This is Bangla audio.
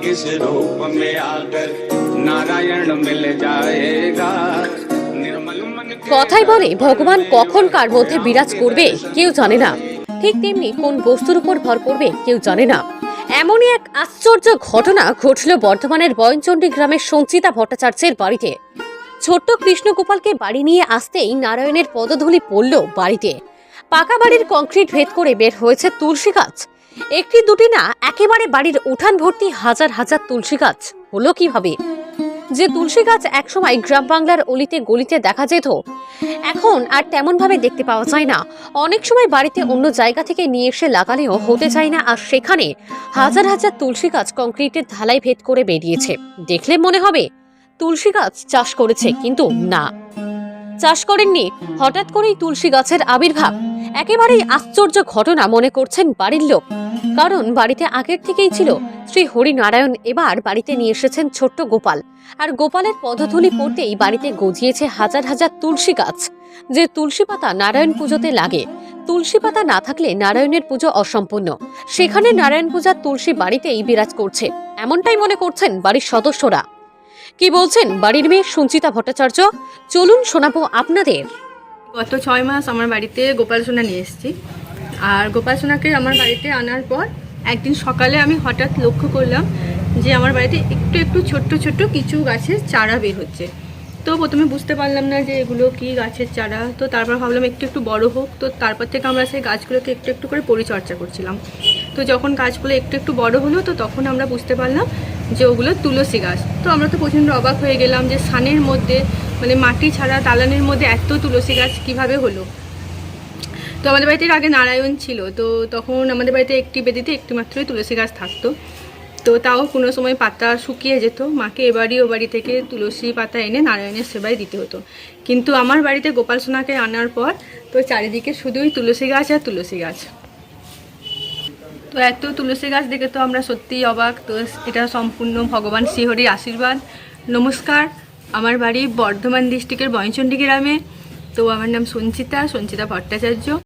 किस रूप में आकर नारायण मिल जाएगा निर्मल मन के কথাই বলে ভগবান কখন কার মধ্যে বিরাজ করবে কেউ জানে না ঠিক তেমনি কোন বস্তুর উপর ভর করবে কেউ জানে না এমনই এক আশ্চর্য ঘটনা ঘটল বর্ধমানের বয়নচণ্ডী গ্রামের সঞ্চিতা ভট্টাচার্যের বাড়িতে ছোট্ট কৃষ্ণগোপালকে বাড়ি নিয়ে আসতেই নারায়ণের পদধূলি পড়ল বাড়িতে পাকা বাড়ির কংক্রিট ভেদ করে বের হয়েছে তুলসী গাছ একটি দুটি না, একেবারে বাড়ির উঠান ভর্তি হাজার হাজার তুলসী গাছ। হলো কীভাবে? যে তুলসী গাছ একসময় গ্রাম বাংলার অলিতে গলিতে দেখা যেত, এখন আর তেমন ভাবে দেখতে পাওয়া যায় না। অনেক সময় বাড়িতে অন্য জায়গা থেকে নিয়ে এসে লাগালেও হতে চায় না, আর সেখানে হাজার হাজার তুলসী গাছ কংক্রিটের ঢালাই ভেদ করে বেরিয়েছে। দেখলে মনে হবে, তুলসী গাছ চাষ করেছে, কিন্তু না। চাষ করেননি, হঠাৎ করেই তুলসী গাছের আবির্ভাব। একেবারেই আশ্চর্য ঘটনা মনে করছেন বাড়ির লোক। কারণ বাড়িতে আগের থেকেই ছিল শ্রী হরিনারায়ণ এবার বাড়িতে নিয়ে এসেছেন ছোট্ট গোপাল। আর গোপালের পদধূলি পড়তেই বাড়িতে গজিয়েছে হাজার হাজার তুলসী গাছ। যে তুলসী পাতা নারায়ণ পুজোতে লাগে, তুলসী পাতা না থাকলে নারায়ণের পুজো অসম্পূর্ণ। সেখানে নারায়ণ পূজার তুলসী বাড়িতেই বিরাজ করছে, এমনটাই মনে করছেন বাড়ির সদস্যরা। কি বলছেন বাড়ির মেয়ে সঞ্চিতা ভট্টাচার্য? চলুন শোনাবো আপনাদের। গত ছয় মাস আমার বাড়িতে গোপাল সোনা নিয়ে এসেছি। আর গোপাল সোনাকে আমার বাড়িতে আনার পর একদিন সকালে আমি হঠাৎ লক্ষ্য করলাম যে আমার বাড়িতে একটু একটু ছোট্ট ছোট্ট কিছু গাছের চারা বের হচ্ছে। তো প্রথমে বুঝতে পারলাম না যে এগুলো কি গাছের চারা। তো তারপর ভাবলাম একটু একটু বড় হোক। তো তারপর থেকে আমরা সেই গাছগুলোকে একটু একটু করে পরিচর্যা করছিলাম। তো যখন গাছগুলো একটু একটু বড় হলো, তো তখন আমরা বুঝতে পারলাম যে ওগুলো তুলসী গাছ। তো আমরা তো প্রচণ্ড অবাক হয়ে গেলাম যে সানের মধ্যে মানে মাটি ছাড়া দালানের মধ্যে এত তুলসী গাছ কীভাবে হলো? তো আমাদের বাড়িতে আগে নারায়ণ ছিল, তো তখন আমাদের বাড়িতে একটি বেদিতে একটি মাত্রই তুলসী গাছ থাকতো। তো তাও কোনো সময় পাতা শুকিয়ে যেত, মাকে এবারই ও বাড়ি থেকে তুলসী পাতা এনে নারায়ণের সেবায় দিতে হতো। কিন্তু আমার বাড়িতে গোপাল সোনাকে আনার পর তো চারিদিকে শুধুই তুলসী গাছ আর তুলসী গাছ। তো এত তুলসী গাছ দেখে তো আমরা সত্যিই অবাক, তো এটা সম্পূর্ণ ভগবান শ্রীহরির আশীর্বাদ। নমস্কার, আমার বাড়ি বর্ধমান ডিস্ট্রিক্টের বয়চণ্ডী গ্রামে। তো আমার নাম সঞ্চিতা সঞ্চিতা ভট্টাচার্য।